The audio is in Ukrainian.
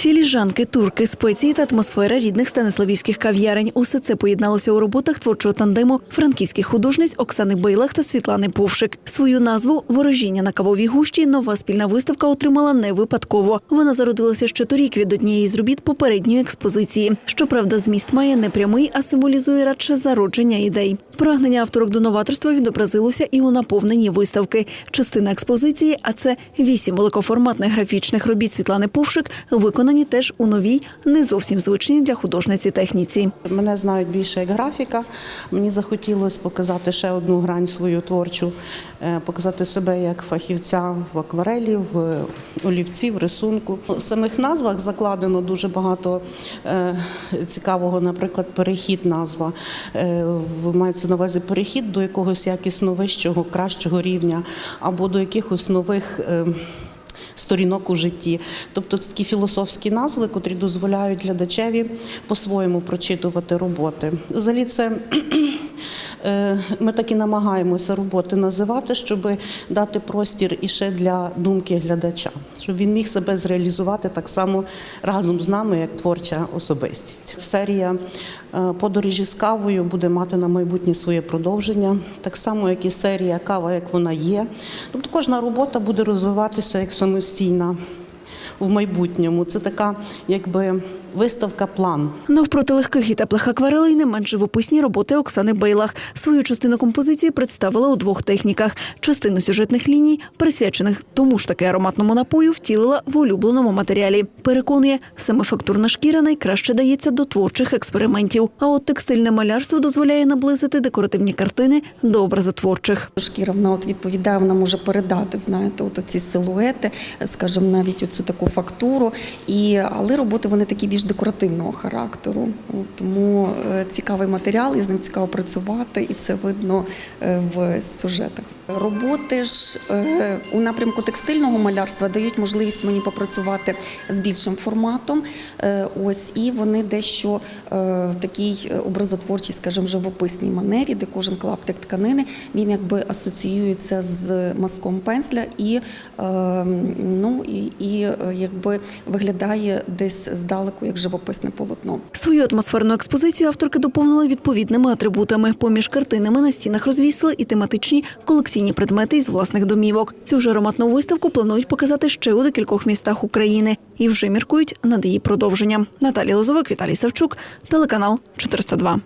Філіжанки, турки, спеції та атмосфера рідних станиславівських кав'ярень. Усе це поєдналося у роботах творчого тандему франківських художниць Оксани Бейлах та Світлани Повшик. Свою назву Ворожіння на кавовій гущі нова спільна виставка отримала не випадково. Вона зародилася ще торік від однієї з робіт попередньої експозиції. Щоправда, зміст має не прямий, а символізує радше зародження ідей. Прагнення авторок до новаторства відобразилося і у наповненні виставки. Частина експозиції, а це вісім великоформатних графічних робіт Світлани Повшик, виконані теж у новій, не зовсім звичній для художниці техніці. Мене знають більше як графіка. Мені захотілося показати ще одну грань свою творчу, е, показати себе як фахівця в акварелі, в олівці, в рисунку. У самих назвах закладено дуже багато е, цікавого, наприклад, перехід назва. Е, Мається на увазі перехід до якогось якісно вищого, кращого рівня або до якихось нових. Сторінок у житті. Тобто це такі філософські назви, котрі дозволяють глядачеві по-своєму прочитувати роботи. Взагалі це ми так і намагаємося роботи називати, щоб дати простір і ще для думки глядача, щоб він міг себе зреалізувати так само разом з нами, як творча особистість. Серія е, подорожі з кавою буде мати на майбутнє своє продовження, так само, як і серія кава, як вона є. Тобто кожна робота буде розвиватися як самостійна в майбутньому. Це така, якби виставка план. Навпроти легких і теплих акварелей не менш живописні роботи Оксани Бейлах. Свою частину композиції представила у двох техніках. Частину сюжетних ліній, присвячених тому ж таки ароматному напою, втілила в улюбленому матеріалі. Переконує, саме фактурна шкіра найкраще дається до творчих експериментів. А от текстильне малярство дозволяє наблизити декоративні картини до образотворчих. Шкіра вона от відповідає, вона може передати, знаєте, от ці силуети, скажімо, навіть оцю таку фактуру. І, але роботи вони такі більш декоративного характеру. Тому е, цікавий матеріал, і з ним цікаво працювати, і це видно е, в сюжетах. Роботи ж е, у напрямку текстильного малярства дають можливість мені попрацювати з більшим форматом. Е, Ось і вони дещо е, в такій образотворчій, скажімо, живописній манері, де кожен клаптик тканини він якби асоціюється з мазком пензля і, ну, і, і якби виглядає десь здалеку як живописне полотно. Свою атмосферну експозицію авторки доповнили відповідними атрибутами. Поміж картинами на стінах розвісили і тематичні колекційні предмети із власних домівок. Цю ж ароматну виставку планують показати ще у декількох містах України і вже міркують над її продовженням. Наталія Лозовик, Віталій Савчук, телеканал 402.